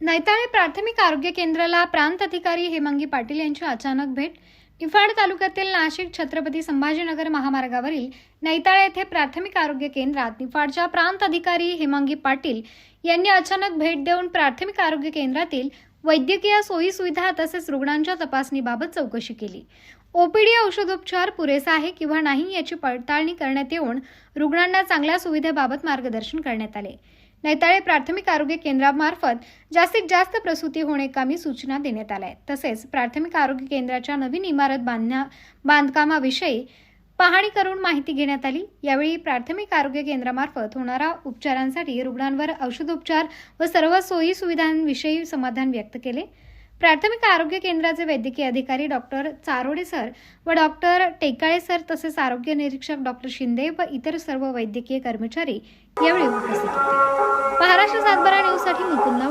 नैताळे प्राथमिक आरोग्य केंद्राला प्रांत अधिकारी हेमांगी पाटील यांची अचानक भेट. निफाड तालुक्यातील नाशिक छत्रपती संभाजीनगर महामार्गावरील नैताळे येथे प्राथमिक आरोग्य केंद्रात निफाडच्या प्रांत अधिकारी हेमांगी पाटील यांनी अचानक भेट देऊन प्राथमिक आरोग्य केंद्रातील वैद्यकीय सोयी सुविधा तसेच रुग्णांच्या तपासणीबाबत चौकशी केली. ओपीडी औषधोपचार पुरेसा आहे किंवा नाही याची पडताळणी करण्यात येऊन रुग्णांना चांगल्या सुविधेबाबत मार्गदर्शन करण्यात आले. नैताळे प्राथमिक आरोग्य केंद्रामार्फत जास्तीत जास्त प्रसूती होणेकामी सूचना देण्यात आल्या आहेत. तसेच प्राथमिक आरोग्य केंद्राच्या नवीन इमारत बांधण्या बांधकामाविषयी पाहणी करून माहिती घेण्यात आली. यावेळी प्राथमिक आरोग्य केंद्रामार्फत होणाऱ्या उपचारांसाठी रुग्णांवर औषधोपचार व सर्व सोयी सुविधांविषयी समाधान व्यक्त केले. प्राथमिक आरोग्य केंद्राचे वैद्यकीय अधिकारी डॉक्टर चारोडे सर व डॉक्टर टेकाळे सर तसेच आरोग्य निरीक्षक डॉक्टर शिंदे व इतर सर्व वैद्यकीय कर्मचारी यावेळी उपस्थित होते. महाराष्ट्र सातबारा न्यूजसाठी मुकुंद